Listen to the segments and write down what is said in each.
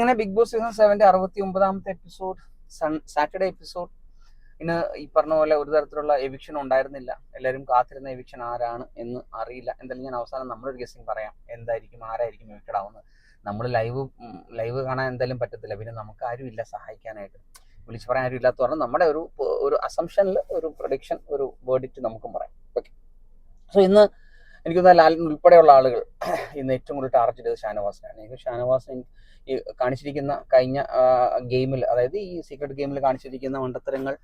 അങ്ങനെ big boss season സെവന്റെ അറുപത്തി ഒമ്പതാമത്തെ എപ്പിസോഡ് സാറ്റർഡേ എപ്പിസോഡ് ഇന്ന് ഈ പറഞ്ഞ പോലെ ഒരു തരത്തിലുള്ള എവിക്ഷൻ ഉണ്ടായിരുന്നില്ല. എല്ലാവരും കാത്തിരുന്ന എവിക്ഷൻ ആരാണ് എന്ന് അറിയില്ല. എന്തായാലും ഞാൻ അവസാനം നമ്മളൊരു ഗസ്സിങ് പറയാം. എന്തായിരിക്കും ആരായിരിക്കും എവിക്റ്റഡ് ആവുന്നത്. നമ്മൾ ലൈവ് ലൈവ് കാണാൻ എന്തായാലും പറ്റത്തില്ല. പിന്നെ നമുക്ക് ആരും ഇല്ല സഹായിക്കാനായിട്ട്. വിളിച്ചു പറയാൻ ആരും ഇല്ലാത്ത പറഞ്ഞാൽ നമ്മുടെ ഒരു ഒരു അസംഷനിൽ ഒരു പ്രൊഡിക്ഷൻ ഒരു വേർഡിറ്റ് നമുക്കും പറയാം. ഓക്കെ സോ ഇന്ന് എനിക്കൊന്ന് ലാലിൻ ഉൾപ്പെടെയുള്ള ആളുകൾ ഇന്ന് ഏറ്റവും കൂടുതൽ ടാർഗറ്റ് ചെയ്തത് ഷാനവാസിനാണ്. എനിക്ക് ഷാനവാസ് ഈ കാണിച്ചിരിക്കുന്ന കഴിഞ്ഞ ഗെയിമിൽ അതായത് ഈ സീക്രട്ട് ഗെയിമിൽ കാണിച്ചിരിക്കുന്ന മണ്ടത്തരങ്ങൾ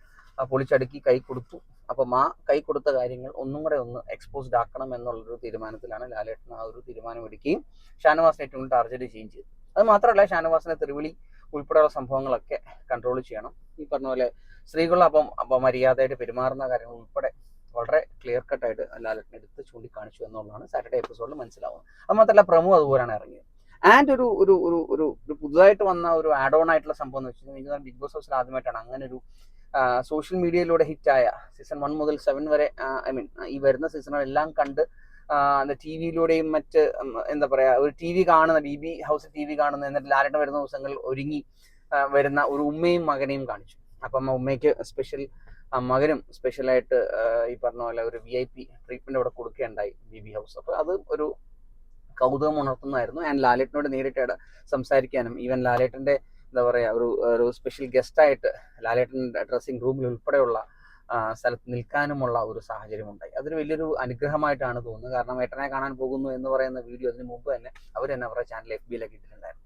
പൊളിച്ചടുക്കി കൈ കൊടുത്തു. അപ്പം ആ കൈ കൊടുത്ത കാര്യങ്ങൾ ഒന്നും കൂടെ ഒന്ന് എക്സ്പോസ്ഡ് ആക്കണം എന്നുള്ളൊരു തീരുമാനത്തിലാണ് ലാലേട്ടൻ ആ ഒരു തീരുമാനം എടുക്കുകയും ഷാനവാസിനെ ഏറ്റവും കൂടുതൽ ടാർഗറ്റ് ചെയ്യുകയും ചെയ്തു. അത് മാത്രമല്ല ഷാനവാസിനെ തെരുവിളി ഉൾപ്പെടെയുള്ള സംഭവങ്ങളൊക്കെ കൺട്രോൾ ചെയ്യണം. ഈ പറഞ്ഞ പോലെ സ്ത്രീകൾ അപ്പം അപ്പം മര്യാദയായിട്ട് പെരുമാറുന്ന കാര്യങ്ങൾ ഉൾപ്പെടെ വളരെ ക്ലിയർ കട്ടായിട്ട് ലാലറ്റിനെ എടുത്ത് ചൂണ്ടിക്കാണിച്ചു എന്നുള്ളതാണ് സാറ്റർഡേ എപ്പിസോഡിൽ മനസ്സിലാവുന്നത്. അത് മാത്രമല്ല പ്രമു അതുപോലെയാണ് ഇറങ്ങിയത്. ആൻഡ് ഒരു ഒരു ഒരു ഒരു ഒരു പുതുതായിട്ട് വന്ന ഒരു ആഡ് ഓൺ ആയിട്ടുള്ള സംഭവം എന്ന് വെച്ചിട്ടുണ്ടെങ്കിൽ ബിഗ് ബോസ് ഹൗസിൽ ആദ്യമായിട്ടാണ് അങ്ങനെ ഒരു സോഷ്യൽ മീഡിയയിലൂടെ ഹിറ്റായ സീസൺ വൺ മുതൽ സെവൻ വരെ ഐ മീൻ ഈ വരുന്ന സീസണുകളെല്ലാം കണ്ട് ടി വിയിലൂടെയും മറ്റ് എന്താ പറയാ ഒരു ടി വി കാണുന്ന B B house T V കാണുന്ന എന്നിട്ട് ലാലേട്ടൻ വരുന്ന ദിവസങ്ങളിൽ ഒരുങ്ങി വരുന്ന ഒരു ഉമ്മയും മകനെയും കാണിച്ചു. അപ്പം ഉമ്മയ്ക്ക് സ്പെഷ്യൽ മകനും സ്പെഷ്യലായിട്ട് ഈ പറഞ്ഞ പോലെ ഒരു വി ഐ പി ട്രീറ്റ്മെന്റ് അവിടെ കൊടുക്കുകയുണ്ടായി ബി ബി ഹൗസ് അപ്പോൾ അത് ഒരു കൗതുകം ഉണർത്തുന്നതായിരുന്നു. ആൻഡ് ലാലേട്ടനോട് നേരിട്ട് സംസാരിക്കാനും ഈവൻ ലാലേട്ടന്റെ എന്താ പറയാ ഒരു ഒരു സ്പെഷ്യൽ ഗസ്റ്റ് ആയിട്ട് ലാലേട്ടന്റെ ഡ്രസ്സിംഗ് റൂമിൽ ഉൾപ്പെടെയുള്ള സ്ഥലത്ത് നിൽക്കാനുമുള്ള ഒരു സാഹചര്യം ഉണ്ടായി അതൊരു വലിയൊരു അനുഗ്രഹമായിട്ടാണ് തോന്നുന്നത്. കാരണം ഏട്ടനെ കാണാൻ പോകുന്നു എന്ന് പറയുന്ന വീഡിയോ അതിന് മുമ്പ് തന്നെ അവർ തന്നെ അവരുടെ ചാനൽ എഫ് ബിയിലൊക്കെ ഇട്ടിട്ടുണ്ടായിരുന്നു.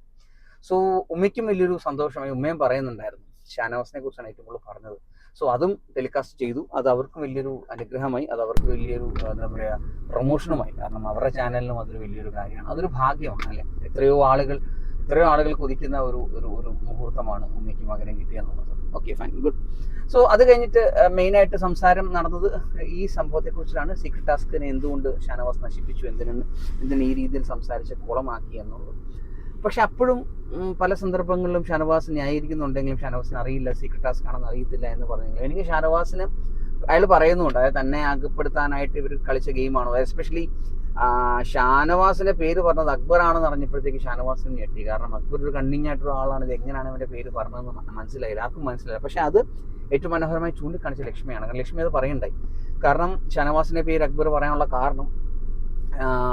സോ ഉമ്മയ്ക്കും വലിയൊരു സന്തോഷമായി ഉമ്മയും പറയുന്നുണ്ടായിരുന്നു ഷാനവാസിനെ കുറിച്ചാണ് ഏറ്റവും കൂടുതൽ പറഞ്ഞത്. സോ അതും ടെലികാസ്റ്റ് ചെയ്തു. അത് അവർക്കും വലിയൊരു അനുഗ്രഹമായി. അത് അവർക്ക് വലിയൊരു എന്താ പറയുക പ്രൊമോഷനുമായി കാരണം അവരുടെ ചാനലിനും അതൊരു വലിയൊരു കാര്യമാണ്. അതൊരു ഭാഗ്യമാണ് അല്ലെ? എത്രയോ ആളുകൾ എത്രയോ ആളുകൾ കൊതിക്കുന്ന ഒരു ഒരു ഒരു മുഹൂർത്തമാണ് ഉമ്മയ്ക്ക് മകനെ കിട്ടിയെന്നുള്ളത് ഓക്കെ ഫൈൻ ഗുഡ് സോ അത് കഴിഞ്ഞിട്ട് മെയിനായിട്ട് സംസാരം നടന്നത് ഈ സംഭവത്തെ കുറിച്ചാണ് സീക്രട്ട് ടാസ്കിനെ എന്തുകൊണ്ട് ഷാനവാസ് നശിപ്പിച്ചു? എന്തിനാണ് എന്തിന് ഈ രീതിയിൽ സംസാരിച്ച് കുളമാക്കി എന്നുള്ളത്. പക്ഷെ അപ്പോഴും പല സന്ദർഭങ്ങളിലും ഷാനവാസ് ന്യായീകരിക്കുന്നുണ്ടെങ്കിലും ഷാനവാസിന് അറിയില്ല സീക്രട്ട് ടാസ്ക് ആണെന്ന് അറിയത്തില്ല എന്ന് പറഞ്ഞെങ്കിലും. എനിക്ക് ഷാനവാസിന് അയാൾ പറയുന്നുണ്ട് അതായത് തന്നെ അകപ്പെടുത്താനായിട്ട് ഇവർ കളിച്ച ഗെയിമാണോ എസ്പെഷ്യലി ഷാനവാസിന്റെ പേര് പറഞ്ഞത് അക്ബർ ആണെന്ന് അറിഞ്ഞപ്പോഴത്തേക്ക് ഷാനവാസിന് ഞെട്ടി. കാരണം അക്ബർ ഒരു കണ്ണിങ് ആയിട്ടുള്ള ആളാണ് ഇത് എങ്ങനെയാണ് അവന്റെ പേര് പറഞ്ഞതെന്ന് മനസ്സിലായില്ല. ആർക്കും മനസ്സിലായില്ല. പക്ഷെ അത് ഏറ്റവും മനോഹരമായി ചൂണ്ടിക്കാണിച്ച ലക്ഷ്മിയാണ്. കാരണം ലക്ഷ്മി അത് പറയണ്ടായി. കാരണം ഷാനവാസിന്റെ പേര് അക്ബർ പറയാനുള്ള കാരണം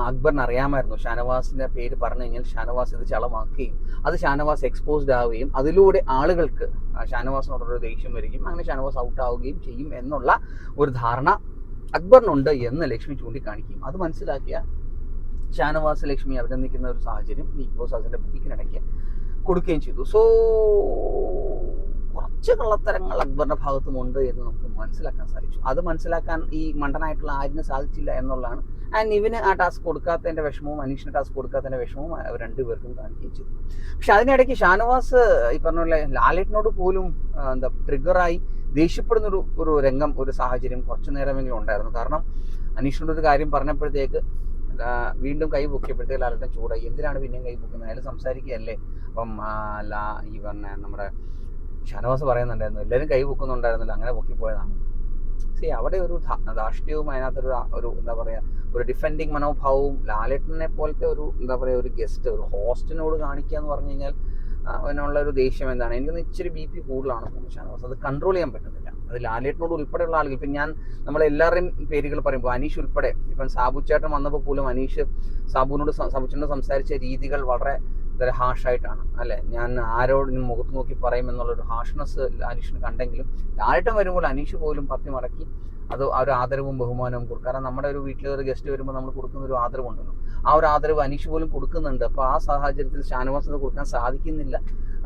അക്ബറിന് അറിയാമായിരുന്നു. ഷാനവാസിന്റെ പേര് പറഞ്ഞു കഴിഞ്ഞാൽ ഷാനവാസ് ഇത് ചളമാക്കുകയും അത് ഷാനവാസ് എക്സ്പോസ്ഡ് ആവുകയും അതിലൂടെ ആളുകൾക്ക് ഷാനവാസിനോടൊരു ദേഷ്യം വരികയും അങ്ങനെ ഷാനവാസ് ഔട്ട് ആവുകയും ചെയ്യും എന്നുള്ള ഒരു ധാരണ അക്ബറിനുണ്ട് എന്ന് ലക്ഷ്മി ചൂണ്ടിക്കാണിക്കും അത് മനസ്സിലാക്കിയ ഷാനവാസ് ലക്ഷ്മി അഭിനന്ദിക്കുന്ന ഒരു സാഹചര്യം ബിഗ് ബോസ് അതിന്റെ ബുക്കിനിടയ്ക്ക് കൊടുക്കുകയും ചെയ്തു. സോ കുറച്ച് കള്ളത്തരങ്ങൾ അക്ബറിന്റെ ഭാഗത്തുമുണ്ട് എന്ന് നമുക്ക് മനസ്സിലാക്കാൻ സാധിച്ചു. അത് മനസ്സിലാക്കാൻ ഈ മണ്ടനായിട്ടുള്ള ആരിന് സാധിച്ചില്ല എന്നുള്ളതാണ് ആൻഡ് ഇവന് ആ ടാസ്ക് കൊടുക്കാത്തതിന്റെ വിഷമവും അനീഷിന് ടാസ്ക് കൊടുക്കാത്തതിന്റെ വിഷമവും രണ്ടുപേർക്കും കാണിക്കുകയും ചെയ്തു. പക്ഷെ അതിനിടയ്ക്ക് ഷാനവാസ് ഈ പറഞ്ഞ പോലെ ലാലേട്ടിനോട് പോലും എന്താ ട്രിഗറായി ദേഷ്യപ്പെടുന്ന ഒരു ഒരു രംഗം ഒരു സാഹചര്യം കുറച്ചു നേരമെങ്കിലും ഉണ്ടായിരുന്നു. കാരണം അനീഷിനോട് ഒരു കാര്യം പറഞ്ഞപ്പോഴത്തേക്ക് വീണ്ടും കൈ പൊക്കിയപ്പോഴത്തേക്ക് ലാലേട്ടൻ ചൂടായി. എന്തിനാണ് പിന്നെയും കൈ പൊക്കുന്നത്? അയാൾ സംസാരിക്കുകയല്ലേ? അപ്പം ലാ ഈ പറഞ്ഞ നമ്മുടെ ഷാനവാസ് പറയുന്നുണ്ടായിരുന്നു എല്ലാവരും കൈ പൊക്കുന്നുണ്ടായിരുന്നില്ല അങ്ങനെ പൊക്കിപ്പോയതാണ് സി അവിടെ ഒരു ധാർഷ്ട്യവും അതിനകത്തൊരു ഒരു എന്താ പറയുക ഒരു ഡിഫെൻഡിങ് മനോഭാവവും ലാലേട്ടനെ പോലത്തെ ഒരു എന്താ പറയുക ഒരു ഗസ്റ്റ് ഒരു ഹോസ്റ്റിനോട് കാണിക്കുക എന്ന് പറഞ്ഞു കഴിഞ്ഞാൽ അതിനുള്ള ഒരു ദേഷ്യം എന്താണ്? എനിക്ക് ഇച്ചിരി ബി പി കൂടുതലാണ് ഷാനവാസ്. അത് കൺട്രോൾ ചെയ്യാൻ പറ്റുന്നില്ല. അത് ലാലേട്ടനോട് ഉൾപ്പെടെയുള്ള ആളുകൾ ഇപ്പം ഞാൻ നമ്മളെല്ലാവരുടെയും പേരുകൾ പറയുമ്പോൾ അനീഷ് ഉൾപ്പെടെ ഇപ്പം സാബു ചേട്ടൻ വന്നപ്പോൾ പോലും അനീഷ് സാബുവിനോട് സാബുച്ചേട്ടനോട് സംസാരിച്ച രീതികൾ വളരെ വളരെ ഹാഷായിട്ടാണ് അല്ലെ? ഞാൻ ആരോട് മുഖത്ത് നോക്കി പറയും എന്നുള്ളൊരു ഹാഷ്നെസ് അനീഷിന് കണ്ടെങ്കിലും ലാലിട്ടം വരുമ്പോൾ അനീഷ് പോലും പത്തി മടക്കി അത് ആ ഒരു ആദരവും ബഹുമാനവും കൊടുക്കും. കാരണം നമ്മുടെ ഒരു വീട്ടിൽ ഒരു ഗസ്റ്റ് വരുമ്പോൾ നമ്മൾ കൊടുക്കുന്ന ഒരു ആദരവുണ്ടല്ലോ. ആ ഒരു ആദരവ് അനീഷ് പോലും കൊടുക്കുന്നുണ്ട്. അപ്പോൾ ആ സാഹചര്യത്തിൽ ഷാനവാസിന് കൊടുക്കാൻ സാധിക്കുന്നില്ല.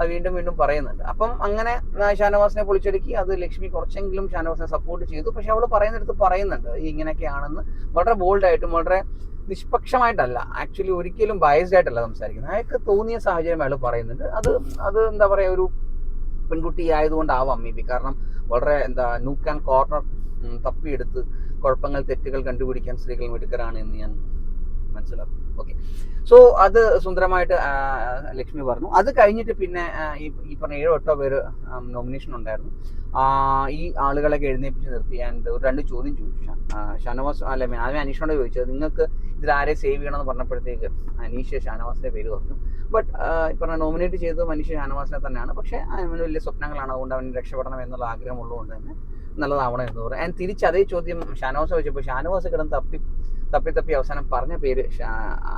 അത് വീണ്ടും വീണ്ടും പറയുന്നുണ്ട്. അപ്പം അങ്ങനെ ഷാനവാസിനെ പൊളിച്ചെടുക്കി അത് ലക്ഷ്മി കുറച്ചെങ്കിലും ഷാനവാസിനെ സപ്പോർട്ട് ചെയ്തു. പക്ഷെ അവൾ പറയുന്നിടത്ത് പറയുന്നുണ്ട് ഇങ്ങനെയൊക്കെയാണെന്ന്. വളരെ ബോൾഡ് ബോൾഡായിട്ടും വളരെ നിഷ്പക്ഷമായിട്ടല്ല ആക്ച്വലി ഒരിക്കലും ബയസ്ഡ് ആയിട്ടല്ല സംസാരിക്കുന്നത്. അയാൾക്ക് തോന്നിയ സാഹചര്യം അയാൾ പറയുന്നുണ്ട്. അത് അത് എന്താ പറയുക ഒരു പെൺകുട്ടി ആയതുകൊണ്ടാവാം മേ ബി കാരണം വളരെ എന്താ നൂക്ക് ആൻഡ് കോർണർ തപ്പിയെടുത്ത് കുഴപ്പങ്ങൾ തെറ്റുകൾ കണ്ടുപിടിക്കാൻ സ്ത്രീകൾ മിടുക്കരാണ് എന്ന് ഞാൻ മനസ്സിലാക്കും ഓക്കെ സോ അത് സുന്ദരമായിട്ട് ലക്ഷ്മി പറഞ്ഞു. അത് കഴിഞ്ഞിട്ട് പിന്നെ ഈ പറഞ്ഞ ഏഴോ എട്ടോ പേര് നോമിനേഷൻ ഉണ്ടായിരുന്നു. ഈ ആളുകളൊക്കെ എഴുന്നേപ്പിച്ച് നിർത്തി. ആൻഡ് ഒരു രണ്ട് ചോദ്യം ചോദിച്ചു ഷാനവാസ് അല്ല ആദ്യം അനീഷിനോട് ചോദിച്ചത് നിങ്ങൾക്ക് ഇതിൽ ആരെ സേവ് ചെയ്യണം എന്ന് പറഞ്ഞപ്പോഴത്തേക്ക് അനീഷ് ഷാനവാസിന്റെ പേര് പറഞ്ഞു. ബട്ട് ഈ നോമിനേറ്റ് ചെയ്തത് മനുഷ്യ ഷാനവാസിനെ തന്നെയാണ്. പക്ഷേ അവന് വലിയ സ്വപ്നങ്ങളാണ്. അതുകൊണ്ട് അവന് രക്ഷപ്പെടണം എന്നുള്ള ആഗ്രഹമുള്ളതുകൊണ്ട് തന്നെ നല്ലതാവണം എന്ന് പറയും ആൻഡ് തിരിച്ച് അതേ ചോദ്യം ഷാനവാസ് വെച്ചപ്പോൾ ഷാനവാസ് കിടന്ന് തപ്പി തപ്പി തപ്പി അവസാനം പറഞ്ഞ പേര്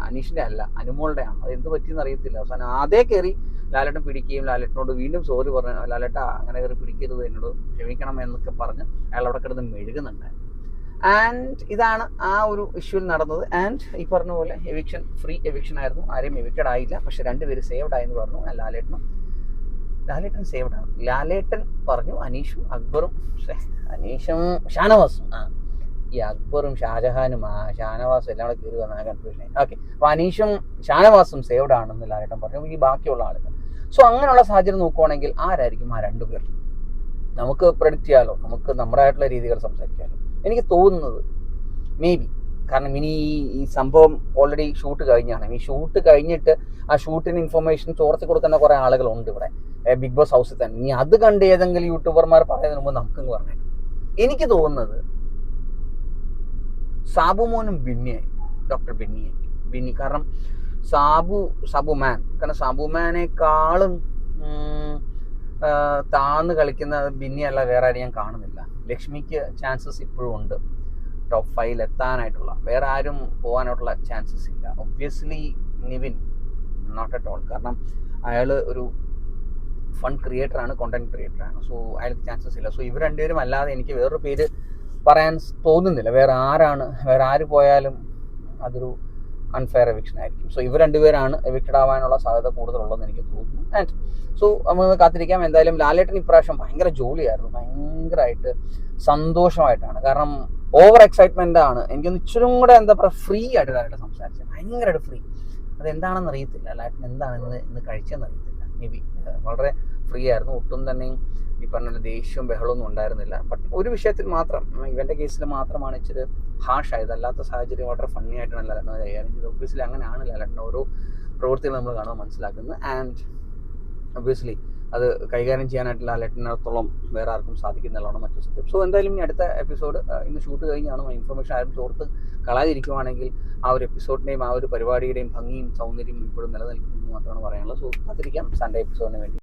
അനീഷിന്റെ അല്ല അനുമോളുടെ ആണ് അത് എന്ത് പറ്റിയെന്ന് അറിയത്തില്ല. അവസാനം അതേ കയറി ലാലേട്ടൻ പിടിക്കുകയും ലാലേട്ടനോട് വീണ്ടും സോറി പറഞ്ഞു ലാലേട്ട അങ്ങനെ കയറി പിടിക്കരുത് എന്നോട് ക്ഷമിക്കണം എന്നൊക്കെ പറഞ്ഞ് അയാൾ അവിടെ കിടന്ന് മെഴുകുന്നുണ്ടായിരുന്നു ആൻഡ് ഇതാണ് ആ ഒരു ഇഷ്യൂവിൽ നടന്നത്. ആൻഡ് ഈ പറഞ്ഞ പോലെ എവിക്ഷൻ ഫ്രീ എവിക്ഷൻ ആയിരുന്നു. ആരെയും എവിക്റ്റഡ് ആയില്ല. പക്ഷെ രണ്ടുപേര് സേവ്ഡ് ആയെന്ന് പറഞ്ഞു. ലാലേട്ടനും ലാലേട്ടൻ സേവ്ഡ് ആണ്. ലാലേട്ടൻ പറഞ്ഞു അനീഷും അക്ബറും അനീഷും ഷാനവാസും. ആ. ഈ അക്ബറും ഷാജഹാനും ഷാനവാസും എല്ലാം കൂടെ കയറി വന്ന കൺഫ്യൂഷൻ ഓക്കെ അപ്പൊ അനീഷും ഷാനവാസും സേവ്ഡ് ആണെന്ന് ലാലേട്ടൻ പറഞ്ഞു. ഈ ബാക്കിയുള്ള ആളുകൾ. സോ അങ്ങനെയുള്ള സാഹചര്യം നോക്കുവാണെങ്കിൽ ആരായിരിക്കും ആ രണ്ടു രണ്ടുപേർ നമുക്ക് പ്രഡിക്റ്റ് ചെയ്യാലോ? നമുക്ക് നമ്മുടെ ആയിട്ടുള്ള രീതികൾ സംസാരിക്കാമല്ലോ എനിക്ക് തോന്നുന്നത് മേ ബി കാരണം ഇനി ഈ- സംഭവം ഓൾറെഡി ഷൂട്ട് കഴിഞ്ഞാണ്. ഈ ഷൂട്ട് കഴിഞ്ഞിട്ട് ആ ഷൂട്ടിന് ഇൻഫർമേഷൻ ചോർത്തി കൊടുക്കുന്ന കുറേ ആളുകളുണ്ട് ഇവിടെ. ബിഗ് ബോസ് ഹൗസിൽ തന്നെ. ഇനി അത് കണ്ട് ഏതെങ്കിലും യൂട്യൂബർമാർ പറയുന്നതിന് മുമ്പ് നമുക്കങ്ങ് പറഞ്ഞേക്കും. എനിക്ക് തോന്നുന്നത് സാബു മോനും ബിന്നിയായി ഡോക്ടർ ബിന്നിയായി. ബിന്നി കാരണം സാബു സാബു മാൻ കാരണം സാബുമാനേക്കാളും താന്ന് കളിക്കുന്ന ബിന്നി അല്ല വേറെ ആരും ഞാൻ കാണുന്നില്ല. ലക്ഷ്മിക്ക് ചാൻസസ് ഇപ്പോഴും ഉണ്ട്. ടോപ്പ് ഫൈവിൽ എത്താനായിട്ടുള്ള. വേറെ ആരും പോകാനായിട്ടുള്ള ചാൻസസ് ഇല്ല. Obviously Nivin not at all കാരണം അയാൾ ഒരു ഫൺ ക്രിയേറ്ററാണ് കോണ്ടന്റ് ക്രിയേറ്റർ ആണ്. സോ അയാൾക്ക് ചാൻസസ് ഇല്ല. സോ ഇവർ രണ്ടുപേരും അല്ലാതെ എനിക്ക് വേറൊരു പേര് പറയാൻ തോന്നുന്നില്ല. വേറെ ആരാണ് വേറെ ആര് പോയാലും അതൊരു അൺഫെയർ എവിക്ഷൻ ആയിരിക്കും. സോ ഇവർ രണ്ടുപേരാണ് എവിക്റ്റഡ് ആവാനുള്ള സാധ്യത കൂടുതലുള്ളതെന്ന് എനിക്ക് തോന്നുന്നു. ആൻഡ് സോ നമുക്ക് കാത്തിരിക്കാം. എന്തായാലും ലാലേട്ടൻ ഇപ്രാവശ്യം ഭയങ്കര ജോലിയായിരുന്നു. ഭയങ്കരമായിട്ട് സന്തോഷമായിട്ടാണ്. കാരണം ഓവർ എക്സൈറ്റ്മെന്റ് ആണ്. എനിക്കൊന്ന് ഇച്ചിരി കൂടെ എന്താ പറയുക ഫ്രീ ആയിട്ട് ലാലേട്ടൻ സംസാരിച്ചത്. ഭയങ്കരമായിട്ട് ഫ്രീ അതെന്താണെന്ന് അറിയത്തില്ല. ലാലേട്ടൻ എന്താണ് ഇന്ന് ഇന്ന് കഴിച്ചതെന്ന് അറിയത്തില്ല. മേ ബി വളരെ ഫ്രീ ആയിരുന്നു ഒട്ടും തന്നെ ഈ പറഞ്ഞ ദേഷ്യവും ബഹളമൊന്നും ഉണ്ടായിരുന്നില്ല. ബട്ട് ഒരു വിഷയത്തിൽ മാത്രം ഇവന്റെ കേസിൽ മാത്രമാണ് ഇച്ചിരി ഹാഷായത് അല്ലാത്ത സാഹചര്യം വളരെ ഫണ്ണി ആയിട്ടാണ് അത് കൈകാര്യം ചെയ്തത് ഒബ്വിയസ്ലി അങ്ങനെയാണ് ലാലേട്ടൻ ഓരോ പ്രവൃത്തികൾ നമ്മൾ കാണാൻ മനസ്സിലാക്കുന്നത് ആൻഡ് ഒബ്വിയസ്ലി അത് കൈകാര്യം ചെയ്യാനായിട്ട് ലാലേട്ടനത്തോളം വേറെ ആർക്കും സാധിക്കുന്നില്ലാണ് മറ്റു സത്യം. സോ എന്തായാലും ഇനി അടുത്ത എപ്പിസോഡ് ഇന്ന് ഷൂട്ട് കഴിഞ്ഞാണ്. ഇൻഫർമേഷൻ ആരും ചോർത്ത് കളയാതിരിക്കുവാണെങ്കിൽ ആ ഒരു എപ്പിസോഡിന്റെയും ആ ഒരു പരിപാടിയുടെയും ഭംഗിയും സൗന്ദര്യവും ഇപ്പോഴും നിലനിൽക്കുമെന്ന് മാത്രമാണ് പറയാനുള്ളത്. സോ കാത്തിരിക്കാം. സൺഡേ എപ്പിസോഡിന് വേണ്ടി.